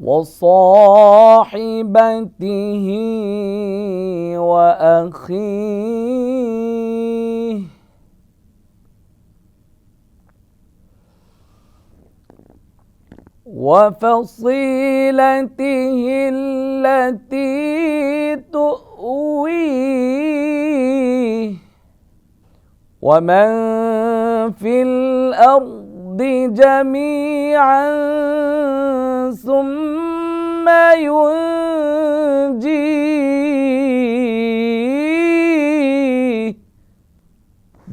وصاحبته وأخيه. وفصيلته التي تؤويه ومن في الأرض جميعا ثم ينجيه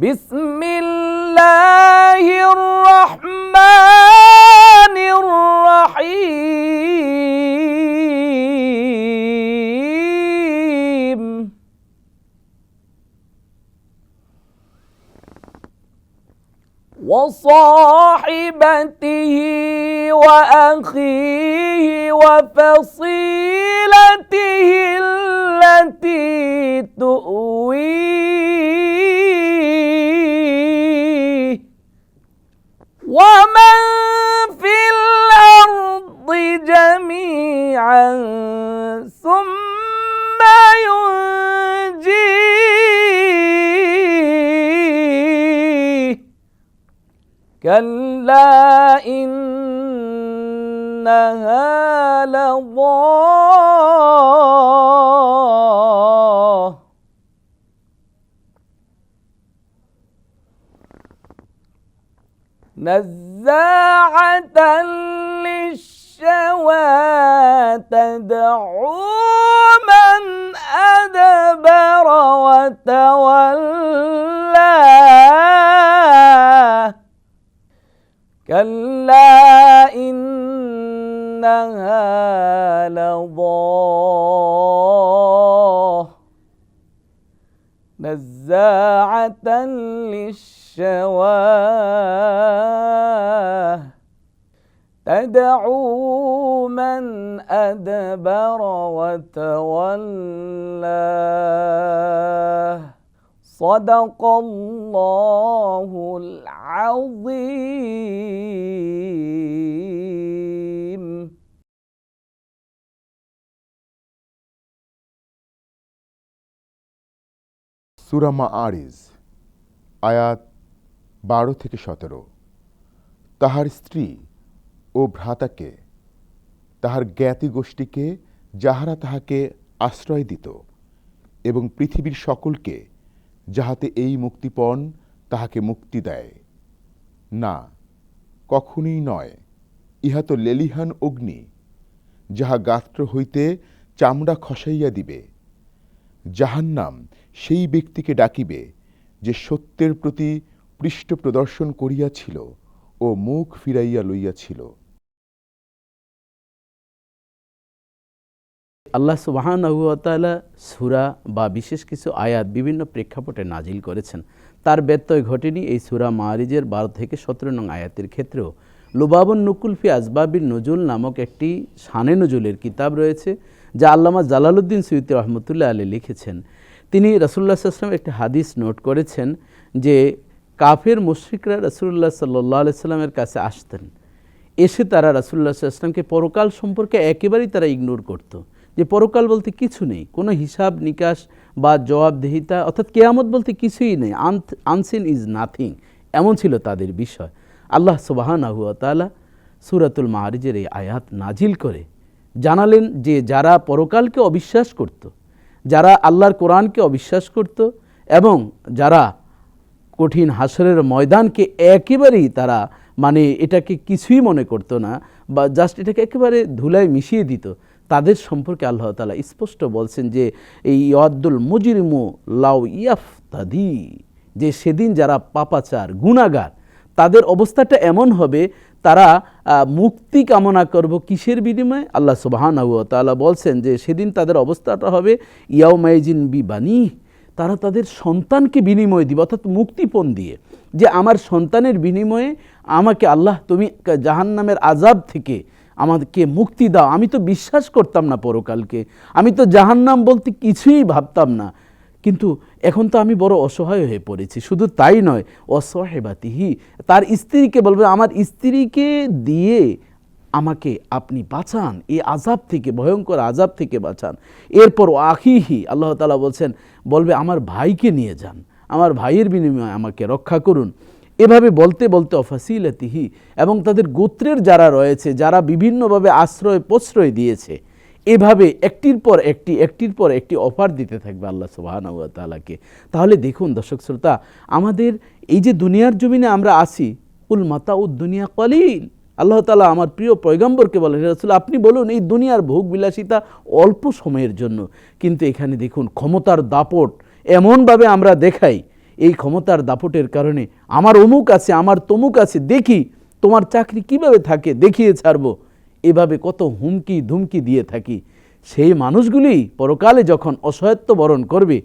بسم الله الرحمن الرحيم. وصاحبته وأخيه وفصيلته التي تؤويه ومن في الأرض جميعا ثم ينجيه كلا إنها لظى نزاعة للشوى تدعو من أدبر وتولى. كلا إنها لظى نزاعة للشوى تدعو من أدبر وتولى صدق الله العظيم. সুরামা আরিজ আয়াত বারো থেকে সতেরো। তাহার স্ত্রী ও ভ্রাতাকে, তাহার জ্ঞাতি গোষ্ঠীকে, যাহারা তাহাকে আশ্রয় দিত এবং পৃথিবীর সকলকে যাহাতে এই মুক্তিপণ তাহাকে মুক্তি দেয়। না, কখনই নয়, ইহা তো লেলিহান অগ্নি, যাহা গাত্র হইতে চামড়া খসাইয়া দিবে। জাহান্নাম সেই ব্যক্তিকে ডাকিবে যে সত্যের প্রতি পৃষ্ঠ প্রদর্শন করিয়াছিল ও মুখ ফিরাইয়া লইয়াছিল। আল্লাহ সুবাহানহুয়াতালা সুরা বা বিশেষ কিছু আয়াত বিভিন্ন প্রেক্ষাপটে নাজিল করেছেন। তার ব্যত্যয় ঘটেনি এই সুরা মারিজের বারো থেকে সতেরো নং আয়াতের ক্ষেত্রেও। লুবাবন নকুলফি আজবাবির নজুল নামক একটি সানে নজুলের কিতাব রয়েছে। যা আল্লামা জালালউদ্দিন সৈয়দ রহমতুল্লাহ আলী লিখেছেন। তিনি রসুল্লাহ আসলাম একটি হাদিস নোট করেছেন যে কাফের মুশ্রিকরা রসুল্লাহ সাল্লাহ আলাইস্লামের কাছে আসতেন। এসে তারা রাসুল্লাহ আসলামকে পরকাল সম্পর্কে একেবারেই তারা ইগনোর করত। যে পরকাল বলতে কিছু নেই, কোনো হিসাব, নিকাশ বা জবাবদেহিতা অর্থাৎ কেয়ামত বলতে কিছুই নেই আনসিন ইজ নাথিং এমন ছিল তাদের বিষয়। আল্লাহ সুবাহান আহুয়া তালা সুরাতুল মাহারিজের এই আয়াত নাজিল করে জানালেন যে যারা পরকালকে অবিশ্বাস করত, যারা আল্লাহর কোরআনকে অবিশ্বাস করত এবং যারা কঠিন হাসরের ময়দানকে একেবারেই তারা মানে এটাকে কিছুই মনে করতো না বা জাস্ট এটাকে একেবারে ধুলায় মিশিয়ে দিত, তাদের সম্পর্কে আল্লাহ তালা স্পষ্ট বলছেন যে এই ইয়াদ্দুল মুজিরিমু লাউ ইয়াফ তাদি যে সেদিন যারা পাপাচার গুণাগার তাদের অবস্থাটা এমন হবে তারা মুক্তি কামনা করব কিসের বিনিময়ে? আল্লাহ সুবাহান তাআলা বলছেন যে, সেদিন তাদের অবস্থাটা হবে ইয়াউমাইজিন বি বানি তারা তাদের সন্তানকে বিনিময় দিবে, অর্থাৎ মুক্তিপণ দিয়ে। যে, আমার সন্তানের বিনিময়ে আমাকে আল্লাহ, তুমি জাহান্নামের আজাব থেকে আমাকে মুক্তি দাও। আমি তো বিশ্বাস করতাম না পরকালকে। আমি তো জাহান্নাম বলতে কিছুই ভাবতাম না। কিন্তু এখন তো আমি বড় অসহায় হয়ে পড়েছি, শুধু তাই নয়, অসহেবাতিহি। তার স্ত্রীকে বলবে, আমার স্ত্রীকে দিয়ে আমাকে আপনি বাঁচান, এই আজাব থেকে, ভয়ঙ্কর আজাব থেকে বাঁচান। এরপর আখিহি আল্লাহ তালা বলছেন, বলবে, আমার ভাইকে নিয়ে যান, আমার ভাইয়ের বিনিময়ে আমাকে রক্ষা করুন। এভাবে বলতে বলতে, অফাসিলাতিহি, এবং তাদের গোত্রের যারা রয়েছে, যারা বিভিন্নভাবে আশ্রয় প্রশ্রয় দিয়েছে এভাবে একটির পর একটি, একটির পর একটি অফার দিতে থাকবে আল্লাহ সুবাহানুয়া তাহলে দেখুন দর্শক শ্রোতা, আমাদের এই যে দুনিয়ার জমিনে আমরা আসি উল মাতা দুনিয়া কলিল। আল্লাহ তালা আমার প্রিয় পয়গম্বরকে বলেন রসুল, আপনি বলুন এই দুনিয়ার ভোগ বিলাসিতা অল্প সময়ের জন্য। কিন্তু এখানে দেখুন ক্ষমতার দাপট এমনভাবে আমরা দেখাই, এই ক্ষমতার দাপটের কারণে আমার অমুক আছে, আমার তমুক আছে, দেখি তোমার চাকরি কীভাবে থাকে, দেখিয়ে ছাড়বো। এভাবে কত হুমকি ধুমকি দিয়ে থাকি। সেই মানুষগুলি পরকালে যখন অসহায়ত্ব বরণ করবে,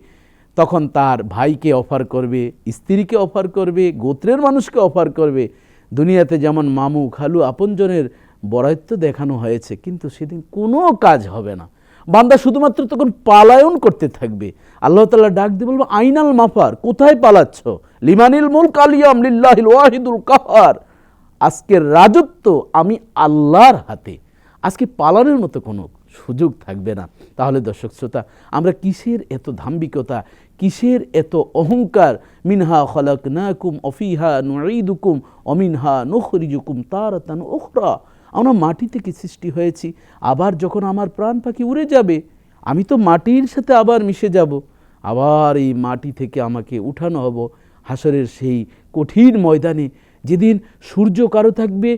তখন তার ভাইকে অফার করবে, স্ত্রীকে অফার করবে, গোত্রের মানুষকে অফার করবে। দুনিয়াতে যেমন মামু, খালু আপনজনের বরায়ত্ব দেখানো হয়েছে, কিন্তু সেদিন কোনো কাজ হবে না। বান্দা শুধুমাত্র তখন পালায়ন করতে থাকবে। আল্লাহ তাআলা ডাক দিয়ে বলব, আইনাল মাফার, কোথায় পালাচ্ছ? লিমানিল মুল কালিয়াম লিল্লাহিল ওয়াহিদুল কাহার আজকের রাজত্ব আমি আল্লাহর হাতে। আজকে পালানোর মতো কোনো সুযোগ থাকবে না। তাহলে দর্শক শ্রোতা, আমরা কিসের এত ধাম্বিকতা, কিসের এত অহংকার? মিনহা খলাক নাকুম অফিহা নুঈদুকুম অমিনহা নখরিজুকুম তারাতান ওখরা আমরা মাটি থেকে সৃষ্টি হয়েছি, আবার যখন আমার প্রাণ পাখি উড়ে যাবে, আমি তো মাটির সাথে আবার মিশে যাব। আবার এই মাটি থেকে আমাকে উঠানো হব হাসরের সেই কঠিন ময়দানে। যেদিন সূর্য কারও থাকবে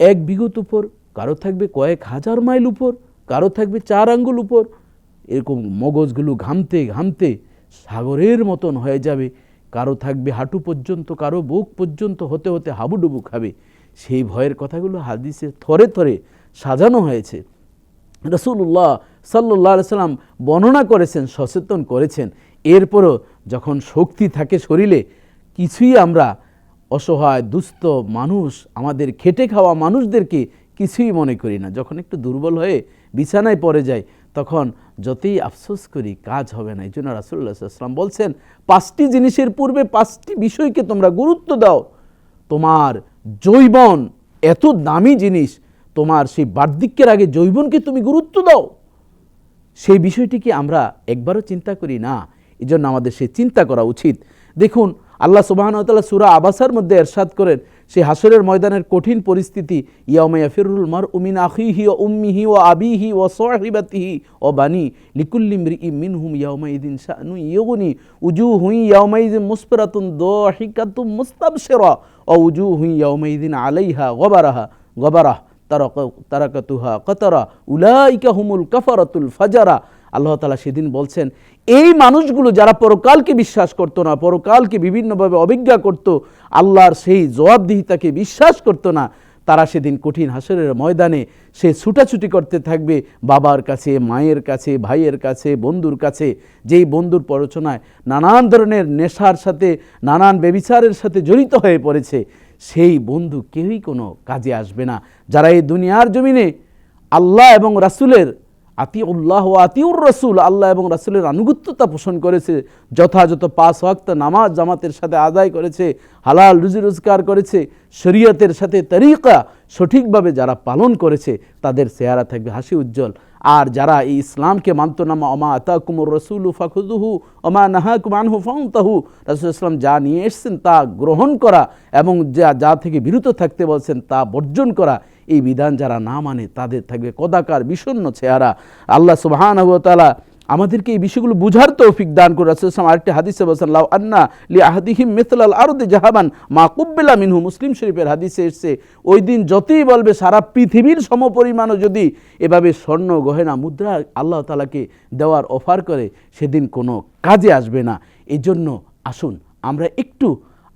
এক বিঘত উপর, কারও থাকবে কয়েক হাজার মাইল উপর, কারও থাকবে চার আঙ্গুল উপর, এরকম মগজগুলো ঘামতে ঘামতে সাগরের মতন হয়ে যাবে। কারও থাকবে হাঁটু পর্যন্ত, কারও বুক পর্যন্ত হতে হতে হাবুডুবু খাবে। সেই ভয়ের কথাগুলো হাদিসে থরে থরে সাজানো হয়েছে। রসুল্লাহ সাল্লাহ সাল্লাম বর্ণনা করেছেন, সচেতন করেছেন। এরপরও যখন শক্তি থাকে শরীরে, কিছুই আমরা অসহায়, দুস্থ মানুষ, আমাদের খেটে খাওয়া মানুষদেরকে কিছুই মনে করি না। যখন একটু দুর্বল হয়ে বিছানায় পড়ে যায় তখন যতই আফসোস করি, কাজ হবে না। এই জন্য রাসুল্লাহ সাল্লাম বলছেন, পাঁচটি জিনিসের পূর্বে পাঁচটি বিষয়কে তোমরা গুরুত্ব দাও। তোমার জৈবন এত দামি জিনিস, তোমার সেই বার্ধক্যের আগে জৈবনকে তুমি গুরুত্ব দাও। সেই বিষয়টিকে আমরা একবারও চিন্তা করি না। এই জন্য আমাদের সে চিন্তা করা উচিত। দেখুন আল্লাহ সুবাহতাল্লাহ সুরা আবাসার মধ্যে এরশাদ করেন, সেই হাসরের ময়দানের কঠিন পরিস্থিতি ইয়ামাইয়া ফিরুল মার উমিন আখিহি ও উম্মিহি ও আবিহি ও সোহিবাতিহি ও বানি লিকুল্লিম রি মিন হুম ইয়ামাইদিন শানু ইয়গুনি উজু হুই ইয়ামাইদিন মুসপরাতুন দহিকাতুম মুস্তাবশিরা, ও উজু হুই ইয়ামাইদিন আলাইহা গবারাহা, গবারাহ তারাকাতুহা কতরা, উলাইকা হুমুল কাফারাতুল ফাজারা আল্লাহ তালা সেদিন বলছেন, এই মানুষগুলো যারা পরকালকে বিশ্বাস করতো না, পরকালকে বিভিন্নভাবে অভিজ্ঞা করত, আল্লাহর সেই জবাবদিহিতাকে বিশ্বাস করতো না, তারা সেদিন কঠিন হাসরের ময়দানে সে ছুটাছুটি করতে থাকবে বাবার কাছে, মায়ের কাছে, ভাইয়ের কাছে, বন্ধুর কাছে। যেই বন্ধুর পরচনায় নানান ধরনের নেশার সাথে, নানান ব্যবিচারের সাথে জড়িত হয়ে পড়েছে, সেই বন্ধু কেউই কোনো কাজে আসবে না। যারা এই দুনিয়ার জমিনে আল্লাহ এবং রাসুলের আতি উল্লাহ আতিউর রসুল, আল্লাহ এবং রাসুলের আনুগত্যতা পোষণ করেছে, যথাযথ পাঁচ ওয়াক্ত নামাজ জামাতের সাথে আদায় করেছে, হালাল রুজি রোজগার করেছে, শরীয়তের সাথে তরিকা সঠিকভাবে যারা পালন করেছে, তাদের চেহারা থাকবে হাসি উজ্জ্বল। আর যারা এই ইসলামকে মানত না অমা আতা কুমুর রসুল ফাখুদুহু অমা নাহা কুমানহু ফাউতাহু রাসুল ইসলাম যা নিয়ে এসছেন তা গ্রহণ করা এবং যা যা থেকে বিরত থাকতে বলছেন তা বর্জন করা এই বিধান যারা না মানে তাদের থাকবে কদাকার বিষণ্ন চেহারা। আল্লাহ সুবাহান তালা আমাদেরকে এই বিষয়গুলো বুঝার তৌফিক দান করে রাসুলাম আরেকটি হাদিসে বলছেন, লাউ আন্না লি আহাদিহিম মিথলাল আরদে জাহাবান মা কুব্বেলা মিনহু। মুসলিম শরীফের হাদিসে এসছে, ওই দিন যতই বলবে সারা পৃথিবীর সমপরিমাণও যদি এভাবে স্বর্ণ, গহেনা, মুদ্রা আল্লাহ তালাকে দেওয়ার অফার করে, সেদিন কোনো কাজে আসবে না। এই জন্য আসুন, আমরা একটু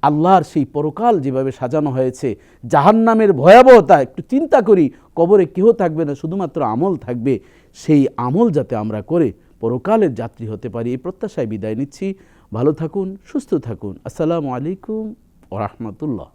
আল্লাহর সেই পরকাল যেভাবে সাজানো হয়েছে জাহান নামের ভয়াবহতা, একটু চিন্তা করি, কবরে কেহ থাকবে না, শুধুমাত্র আমল থাকবে, সেই আমল যাতে আমরা করে পরকালের যাত্রী হতে পারি, এই প্রত্যাশায় বিদায় নিচ্ছি। ভালো থাকুন, সুস্থ থাকুন। আসসালামু আলাইকুম ওরহমতুল্লাহ